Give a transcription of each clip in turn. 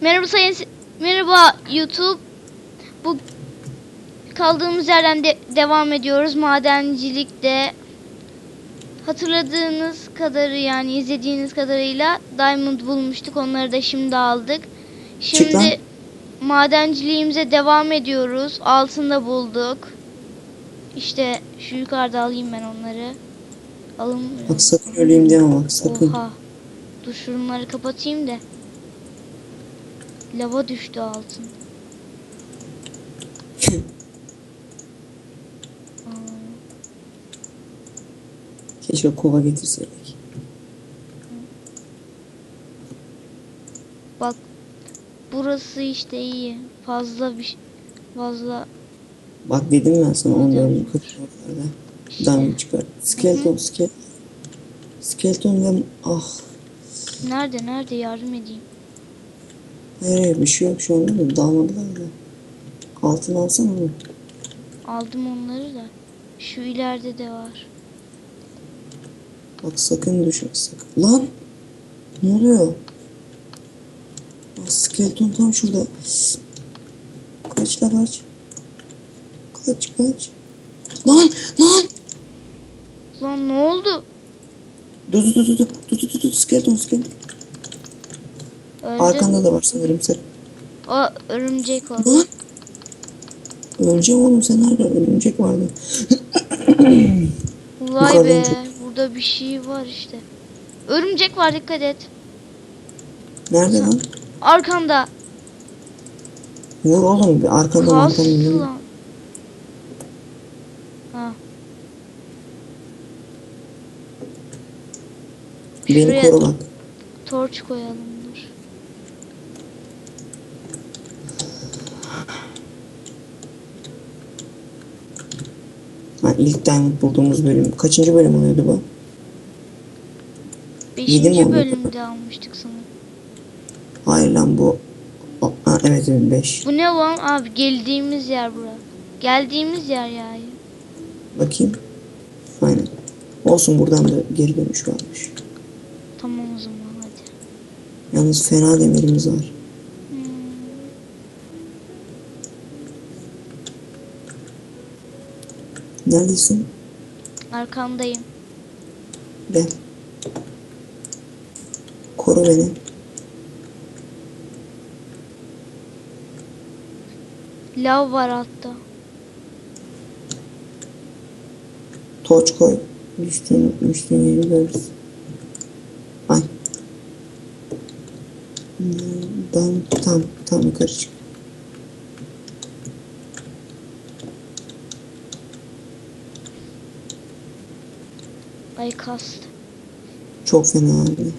Merhaba sayın merhaba YouTube. Bu kaldığımız yerden de devam ediyoruz madencilikte. Hatırladığınız kadarı yani izlediğiniz kadarıyla diamond bulmuştuk. Onları da şimdi aldık. Şimdi madenciliğimize devam ediyoruz. Altında bulduk. İşte şu yukarıda alayım ben onları. Alınmıyor. Bak sakın öleyim deme bak sakın. Oha. Dur şunları kapatayım da. Lava düştü altın. Keşke kova getirseydik. Bak burası işte iyi. Fazla bir şey- fazla Bak dedim ben sana onların oralarda. işte. Diamond çıkar. Skeleton, skeleton. Skeleton ah. Nerede nerede yardım edeyim. Hayır bir şey yok şu anda da dalmadılar da. Altın alsana onu. Aldım onları da. Şu ileride de var. Bak sakın düşme sakın. Lan! Ne oluyor? Bak skeleton tam şurada. Kaç la kaç. Kaç kaç. Lan! Lan! Lan ne oldu? Dur dur dur dur dur dur dur skeleton skeleton. Öldü. Arkanda da var sanırım sen. O örümcek o. Lan! Öleceğim oğlum sen nerede? Örümcek vardı. Vay be. çok- Burada bir şey var işte. Örümcek var dikkat et. Nerede lan? Arkanda. Vur oğlum bir. Kastı vur. lan. Ha. Beni Şuraya koru bak. torç koyalım dur. Ha, ilk diamond bulduğumuz bölüm. Kaçıncı bölüm oluyordu bu? Yedi mi Beşinci bölümde almıştık sanırım. Hayır lan bu. Ha, evet evet 5. Bu ne lan abi geldiğimiz yer bura. Geldiğimiz yer yani. Bakayım. Aynen. Olsun buradan da geri dönüş varmış. Tamam o zaman hadi. Yalnız fena demirimiz var. Neredesin? Arkandayım. Gel. Koru beni. Lav var altta. Torç koy. Düştüğün, düştüğün yeri görürüz. Ay. Ben tam tam yukarı çık. Ay kast. Çok fena abi.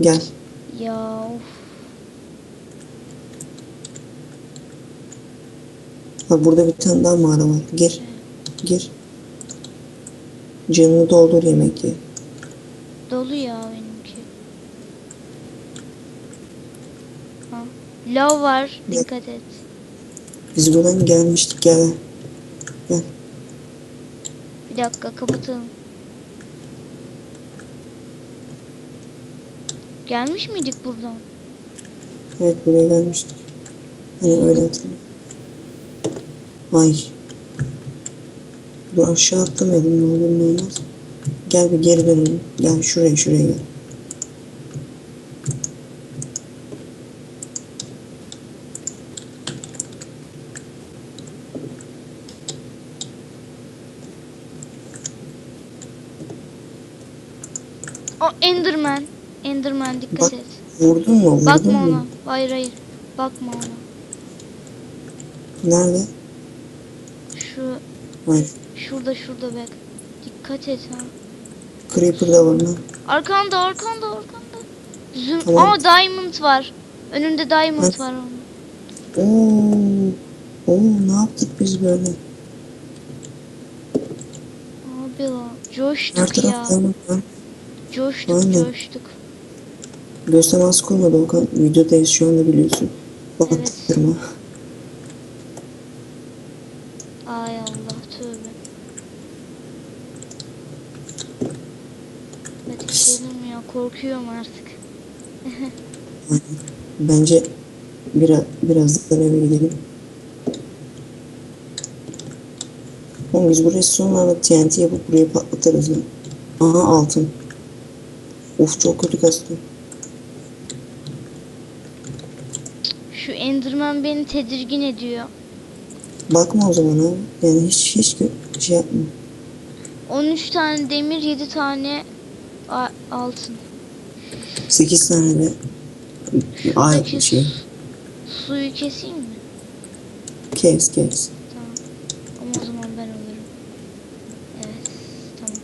Gel. Ya of. Bak burada bir tane daha mağara var. Gir. Gir. Canını doldur yemek ye. Dolu ya benimki. Ha. Lav var. Dikkat et. Biz buradan gelmiştik gel. Gel. Bir dakika kapatalım. Gelmiş miydik buradan? Evet buraya gelmiştik. Hani öyle hatırlıyorum. Ay. Dur aşağı atlamayalım ne olur ne olmaz. Gel bir geri dönelim. Gel şuraya şuraya gel. O Enderman. Enderman dikkat Bak et. vurdun mu? Vurdun Bakma mu? ona. Hayır hayır. Bakma ona. Nerede? Şu Hayır. şurada şurada bak. Dikkat et ha. Creeper da var lan. Arkanda arkanda arkanda. Zoom. Tamam. Aa diamond var. Önünde diamond Evet. var onun. Oo. Oo ne yaptık biz böyle? Abi. Her Coştuk ya. taraf diamond var. Coştuk Aynen. coştuk. Göster az koymadı Okan. Videodayız şu anda biliyorsun. Evet. Baktırma. Ay Allah tövbe. Hadi gidelim ya korkuyorum artık. Bence biraz birazdan eve gidelim. Oğlum biz buraya sonra TNT yapıp buraya patlatırız ya. Aha altın. Of çok kötü kastı. Şu Enderman beni tedirgin ediyor. Bakma o zaman abi. Yani hiç hiç şey yapma. 13 tane demir, 7 tane altın. 8 tane de ay şey. Suyu keseyim mi? Kes kes. Tamam. Ama o zaman ben alırım. Evet. Tamam.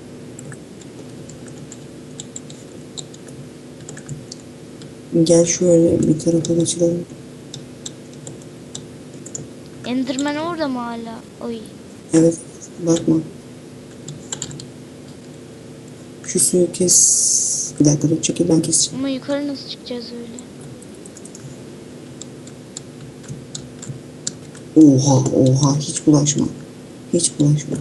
Gel şöyle bir tarafa geçelim. Enderman orada mı hala? Oy. Evet bakma. Şu suyu kes. Bir dakika dur çekil ben keseceğim. Ama yukarı nasıl çıkacağız öyle? Oha oha hiç bulaşma. Hiç bulaşma.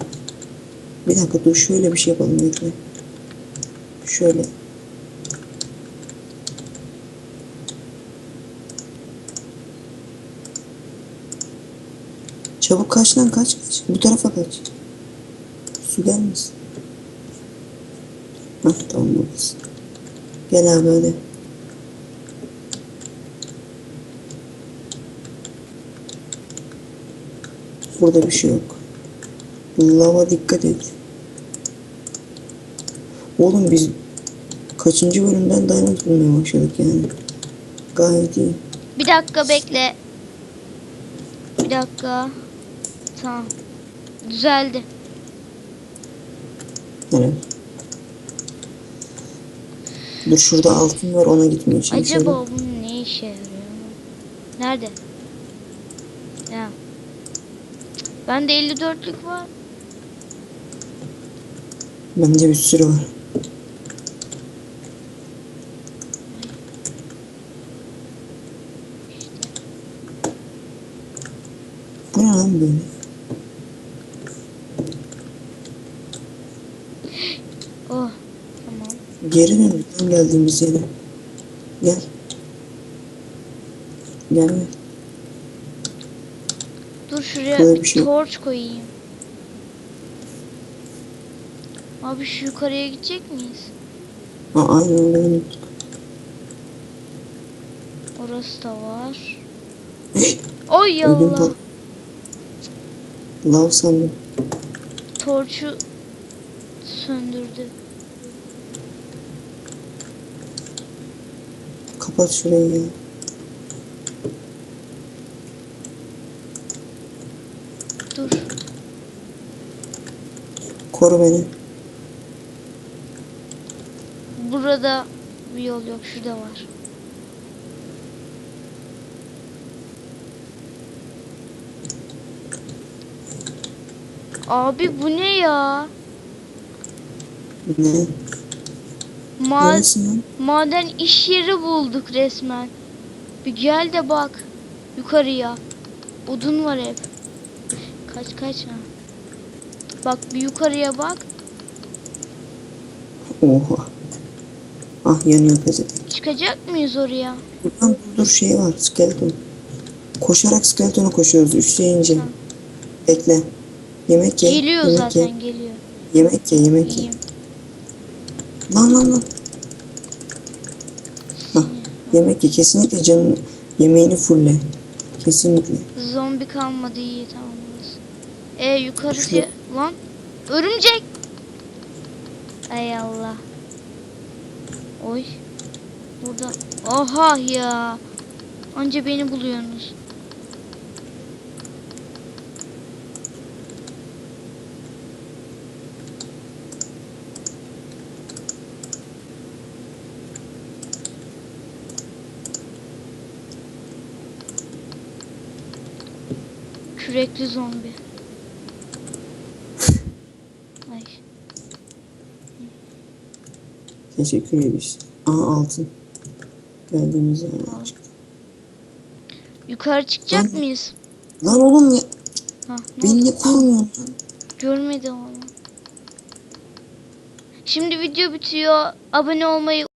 Bir dakika dur şöyle bir şey yapalım bekle. Şöyle. Çabuk kaç lan kaç kaç. Bu tarafa kaç. Su gelmesin. Hah tamam buradasın. Gel abi hadi. Burada bir şey yok. Lava dikkat et. Oğlum biz kaçıncı bölümden diamond bulmaya başladık yani. Gayet iyi. Bir dakika bekle. Bir dakika. Tamam. Düzeldi. Evet. Dur şurada altın var ona gitmeye çalışıyorum. Acaba bunun ne işe yarıyor? Nerede? Ya. Bende 54'lük var. Bende bir sürü var. Bu ne lan böyle? Oh. Tamam. Geri döndük lan geldiğimiz yere. Gel. Gel. Dur şuraya Böyle bir şey torç koyayım. Abi şu yukarıya gidecek miyiz? Aa, aynen öyle unuttuk. Orası da var. Oy pat. Lav sandım. Torçu söndürdü. Kapat şurayı ya. Dur. Koru beni. Burada bir yol yok. Şurada var. Abi bu ne ya? Ne? Ma Neresi lan? maden iş yeri bulduk resmen. Bir gel de bak. Yukarıya. Odun var hep. Kaç kaç ha. Bak bir yukarıya bak. Oha. Ah yanıyor pezevenk. Çıkacak mıyız oraya? Buradan dur şey var. Skeleton. Koşarak skeletona koşuyoruz. Üç deyince. Tamam. Bekle. Yemek ye. Geliyor yemek zaten Ye. geliyor. Yemek ye. Yemek ye. İyiyim. Lan lan lan. Yemek ye. Kesinlikle canın yemeğini fulle. Kesinlikle. Zombi kalmadı iyi tamam. E yukarısı Şurada. lan örümcek. Ay Allah. Oy. Burada. Oha ya. Anca beni buluyorsunuz. Kürekli zombi. Ay. Teşekkür ederiz. Aa altın. Geldiğimiz yer Al. çıktı. Yukarı çıkacak Ben- mıyız? Lan oğlum ya. Ha, Beni ne korumuyorsun lan? Görmedim ama. Şimdi video bitiyor. Abone olmayı